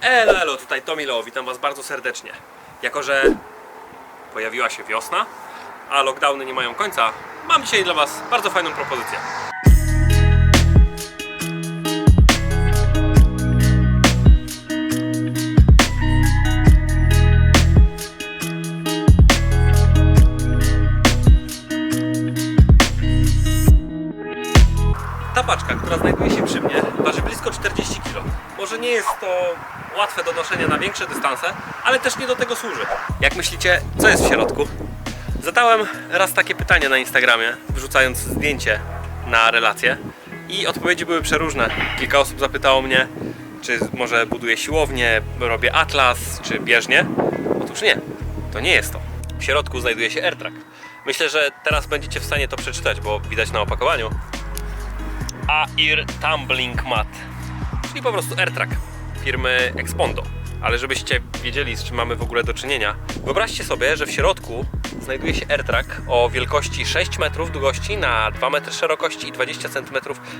Elo, elo, tutaj Tomilo, witam Was bardzo serdecznie. Jako, że pojawiła się wiosna, a lockdowny nie mają końca, mam dzisiaj dla Was bardzo fajną propozycję. Ta paczka, która znajduje się przy mnie, waży blisko 40 Może nie jest to łatwe do noszenia na większe dystanse, ale też nie do tego służy. Jak myślicie, co jest w środku? Zadałem raz takie pytanie na Instagramie, wrzucając zdjęcie na relację i odpowiedzi były przeróżne. Kilka osób zapytało mnie, czy może buduję siłownię, robię atlas, czy bieżnię. Otóż nie, to nie jest to. W środku znajduje się AirTrack. Myślę, że teraz będziecie w stanie to przeczytać, bo widać na opakowaniu. Air Tumbling Mat, czyli po prostu AirTrack firmy Expondo. Ale żebyście wiedzieli, z czym mamy w ogóle do czynienia, wyobraźcie sobie, że w środku znajduje się AirTrack o wielkości 6 metrów długości na 2 metry szerokości i 20 cm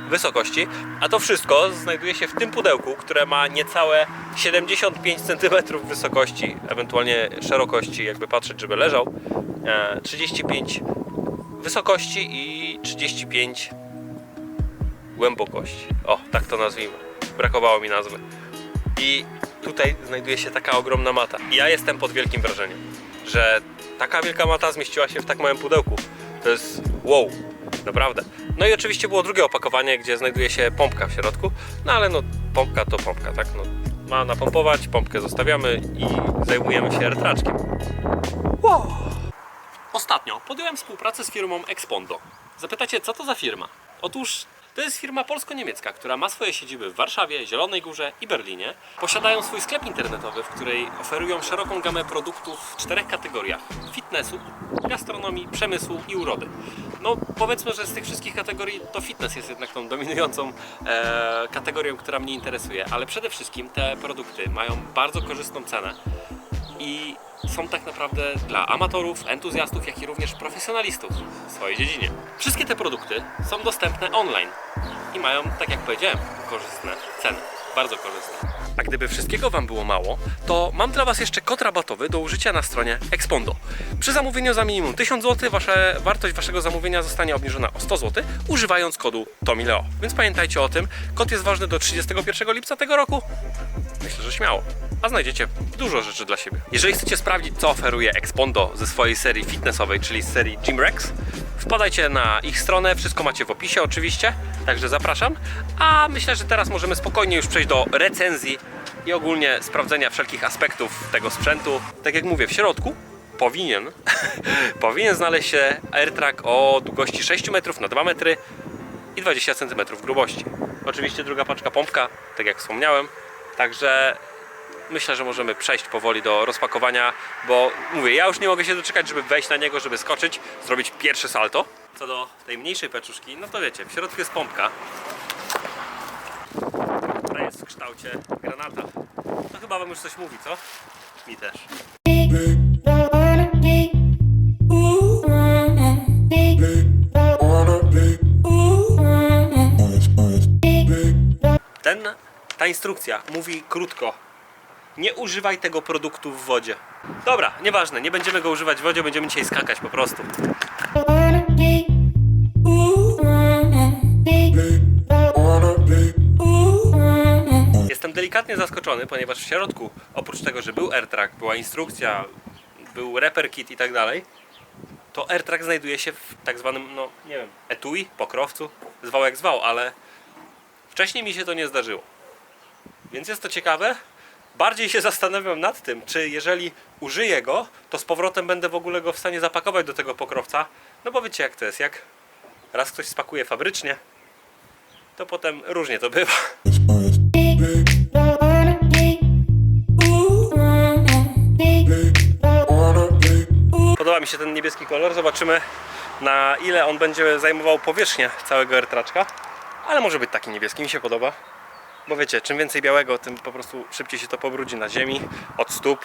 wysokości, a to wszystko znajduje się w tym pudełku, które ma niecałe 75 cm wysokości, ewentualnie szerokości, jakby patrzeć, żeby leżał, e, 35 wysokości i 35 głębokości. O, tak to nazwijmy. Brakowało mi nazwy. I tutaj znajduje się taka ogromna mata. I ja jestem pod wielkim wrażeniem, że taka wielka mata zmieściła się w tak małym pudełku. To jest wow, naprawdę. No i oczywiście było drugie opakowanie, gdzie znajduje się pompka w środku. No ale no, pompka to pompka, tak? No, ma napompować, pompkę zostawiamy i zajmujemy się ertraczkiem. Wow. Ostatnio podjąłem współpracę z firmą Expondo. Zapytacie, co to za firma? Otóż to jest firma polsko-niemiecka, która ma swoje siedziby w Warszawie, Zielonej Górze i Berlinie. Posiadają swój sklep internetowy, w której oferują szeroką gamę produktów w czterech kategoriach: fitnessu, gastronomii, przemysłu i urody. No powiedzmy, że z tych wszystkich kategorii to fitness jest jednak tą dominującą e, kategorią, która mnie interesuje, ale przede wszystkim te produkty mają bardzo korzystną cenę i są tak naprawdę dla amatorów, entuzjastów, jak i również profesjonalistów w swojej dziedzinie. Wszystkie te produkty są dostępne online i mają, tak jak powiedziałem, korzystne ceny. Bardzo korzystne. A gdyby wszystkiego Wam było mało, to mam dla Was jeszcze kod rabatowy do użycia na stronie Expondo. Przy zamówieniu za minimum 1000 zł wasze, wartość Waszego zamówienia zostanie obniżona o 100 zł, używając kodu TOMILEO. Więc pamiętajcie o tym, kod jest ważny do 31 lipca tego roku. Myślę, że śmiało. A znajdziecie dużo rzeczy dla siebie. Jeżeli chcecie sprawdzić, co oferuje Expondo ze swojej serii fitnessowej, czyli z serii Gymrex, wpadajcie na ich stronę, wszystko macie w opisie oczywiście, także zapraszam. A myślę, że teraz możemy spokojnie już przejść do recenzji i ogólnie sprawdzenia wszelkich aspektów tego sprzętu. Tak jak mówię, w środku powinien, powinien znaleźć się AirTrack o długości 6 metrów na 2 metry i 20 cm grubości. Oczywiście druga paczka pompka, tak jak wspomniałem. Także myślę, że możemy przejść powoli do rozpakowania, bo mówię, ja już nie mogę się doczekać, żeby wejść na niego, żeby skoczyć, zrobić pierwsze salto. Co do tej mniejszej peczuszki, no to wiecie, w środku jest pompka, która jest w kształcie granata. To chyba wam już coś mówi, co? Mi też. Ten, ta instrukcja mówi krótko. Nie używaj tego produktu w wodzie. Dobra, nieważne, nie będziemy go używać w wodzie, będziemy dzisiaj skakać po prostu. Jestem delikatnie zaskoczony, ponieważ w środku, oprócz tego, że był AirTrack, była instrukcja, był repair kit i tak dalej, to AirTrack znajduje się w tak zwanym, no nie wiem, etui, pokrowcu, zwał jak zwał, ale wcześniej mi się to nie zdarzyło. Więc jest to ciekawe. Bardziej się zastanawiam nad tym, czy jeżeli użyję go, to z powrotem będę w ogóle go w stanie zapakować do tego pokrowca. No bo wiecie jak to jest, jak raz ktoś spakuje fabrycznie, to potem różnie to bywa. Podoba mi się ten niebieski kolor. Zobaczymy na ile on będzie zajmował powierzchnię całego AirTraczka. Ale może być taki niebieski, mi się podoba. Bo wiecie, czym więcej białego, tym po prostu szybciej się to pobrudzi na ziemi, od stóp.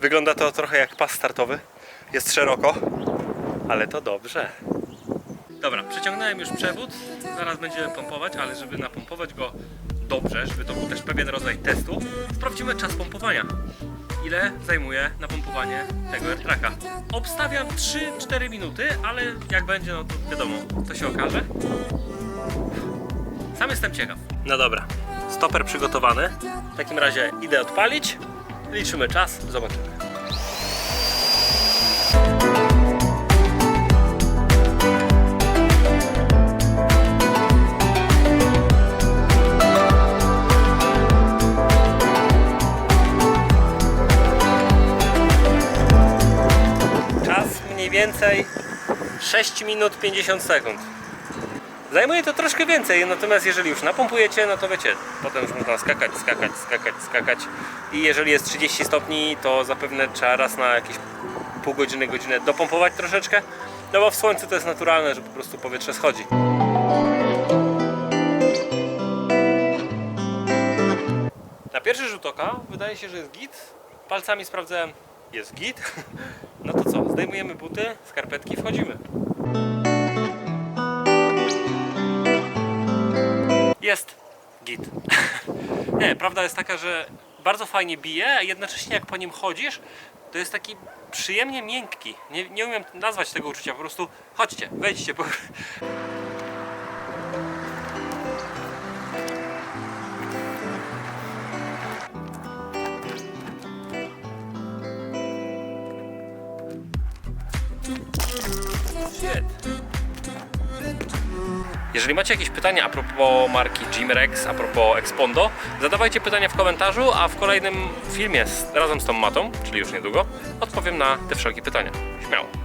Wygląda to trochę jak pas startowy. Jest szeroko, ale to dobrze. Dobra, przeciągnąłem już przewód. Zaraz będziemy pompować, ale żeby napompować go dobrze, żeby to był też pewien rodzaj testu, sprawdzimy czas pompowania. Ile zajmuje napompowanie tego AirTracka. Obstawiam 3-4 minuty, ale jak będzie, no to wiadomo, to się okaże. Sam jestem ciekaw. No dobra, stoper przygotowany. W takim razie idę odpalić. Liczymy czas, zobaczymy. Więcej 6 minut 50 sekund. Zajmuje to troszkę więcej, natomiast jeżeli już napompujecie, no to wiecie, potem już można skakać, skakać, skakać, skakać i jeżeli jest 30 stopni, to zapewne trzeba raz na jakieś pół godziny, godzinę dopompować troszeczkę, no bo w słońcu to jest naturalne, że po prostu powietrze schodzi. Na pierwszy rzut oka wydaje się, że jest git. Palcami sprawdzałem, jest git. No to co, zdejmujemy buty, skarpetki, wchodzimy. Jest git. Nie, prawda jest taka, że bardzo fajnie bije, a jednocześnie jak po nim chodzisz, to jest taki przyjemnie miękki. Nie, nie umiem nazwać tego uczucia, po prostu chodźcie, wejdźcie. Po... Jeżeli macie jakieś pytania a propos marki Gymrex, a propos Expondo, zadawajcie pytania w komentarzu, a w kolejnym filmie z, razem z tą matą, czyli już niedługo, odpowiem na te wszelkie pytania. Śmiało.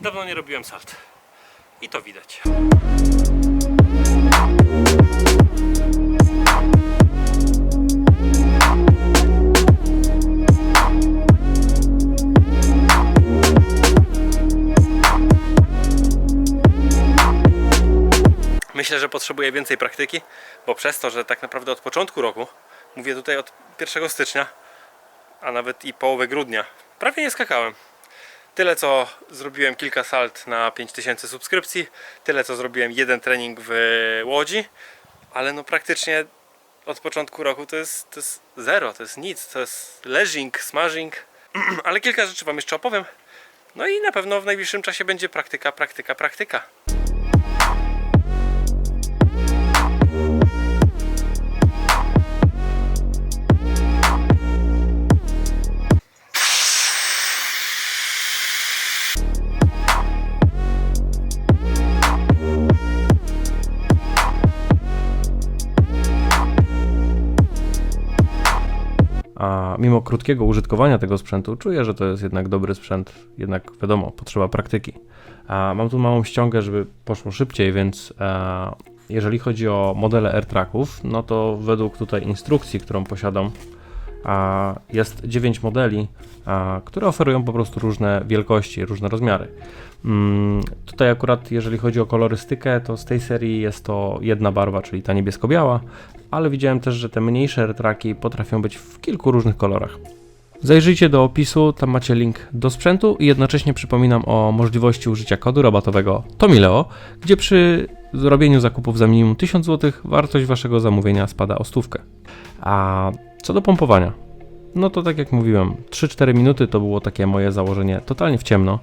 Dawno nie robiłem salt. I to widać. Myślę, że potrzebuję więcej praktyki, bo przez to, że tak naprawdę od początku roku, mówię tutaj od 1 stycznia, a nawet i połowy grudnia, prawie nie skakałem. Tyle co zrobiłem kilka salt na 5000 subskrypcji, tyle co zrobiłem jeden trening w Łodzi, ale no praktycznie od początku roku to jest, to jest zero, to jest nic, to jest leżing, smashing, ale kilka rzeczy Wam jeszcze opowiem. No i na pewno w najbliższym czasie będzie praktyka, praktyka, praktyka. A mimo krótkiego użytkowania tego sprzętu, czuję, że to jest jednak dobry sprzęt. Jednak wiadomo, potrzeba praktyki. A mam tu małą ściągę, żeby poszło szybciej, więc e, jeżeli chodzi o modele AirTracków, no to według tutaj instrukcji, którą posiadam, jest 9 modeli, które oferują po prostu różne wielkości, różne rozmiary. Mm, tutaj akurat jeżeli chodzi o kolorystykę, to z tej serii jest to jedna barwa, czyli ta niebiesko-biała, ale widziałem też, że te mniejsze retraki potrafią być w kilku różnych kolorach. Zajrzyjcie do opisu, tam macie link do sprzętu i jednocześnie przypominam o możliwości użycia kodu rabatowego TOMILEO, gdzie przy zrobieniu zakupów za minimum 1000 zł wartość waszego zamówienia spada o stówkę. A co do pompowania, no to tak jak mówiłem, 3-4 minuty to było takie moje założenie totalnie w ciemno.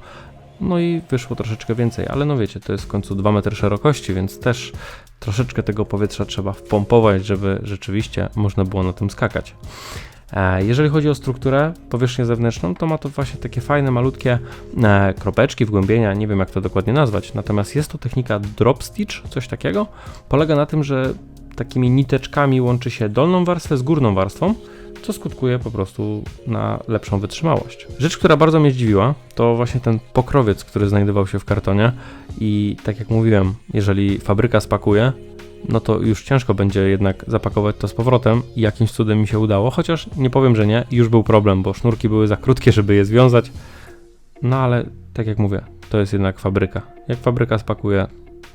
No i wyszło troszeczkę więcej, ale no wiecie, to jest w końcu 2 metry szerokości, więc też troszeczkę tego powietrza trzeba wpompować, żeby rzeczywiście można było na tym skakać. E, Jeżeli chodzi o strukturę, powierzchnię zewnętrzną, to ma to właśnie takie fajne, malutkie e, kropeczki, wgłębienia, nie wiem jak to dokładnie nazwać. Natomiast jest to technika drop stitch, coś takiego. Polega na tym, że takimi niteczkami łączy się dolną warstwę z górną warstwą, co skutkuje po prostu na lepszą wytrzymałość. Rzecz, która bardzo mnie zdziwiła, to właśnie ten pokrowiec, który znajdował się w kartonie. I tak jak mówiłem, jeżeli fabryka spakuje, no to już ciężko będzie jednak zapakować to z powrotem i jakimś cudem mi się udało, chociaż nie powiem, że nie, już był problem, bo sznurki były za krótkie, żeby je związać. No ale tak jak mówię, to jest jednak fabryka. Jak fabryka spakuje,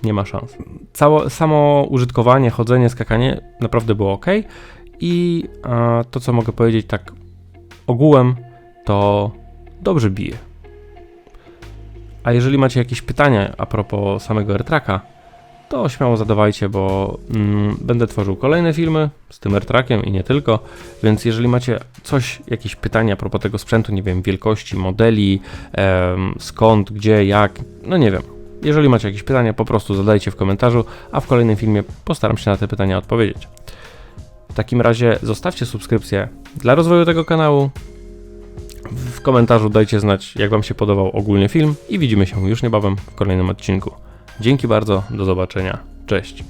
nie ma szans. Cało, samo użytkowanie, chodzenie, skakanie naprawdę było ok. I a, to, co mogę powiedzieć tak ogółem, to dobrze bije. A jeżeli macie jakieś pytania a propos samego AirTracka, to śmiało zadawajcie, bo mm, będę tworzył kolejne filmy z tym AirTrackiem i nie tylko, więc jeżeli macie coś, jakieś pytania a propos tego sprzętu, nie wiem, wielkości, modeli, em, skąd, gdzie, jak, no nie wiem. Jeżeli macie jakieś pytania, po prostu zadajcie w komentarzu, a w kolejnym filmie postaram się na te pytania odpowiedzieć. W takim razie zostawcie subskrypcję dla rozwoju tego kanału. W komentarzu dajcie znać, jak Wam się podobał ogólnie film i widzimy się już niebawem w kolejnym odcinku. Dzięki bardzo, do zobaczenia. Cześć.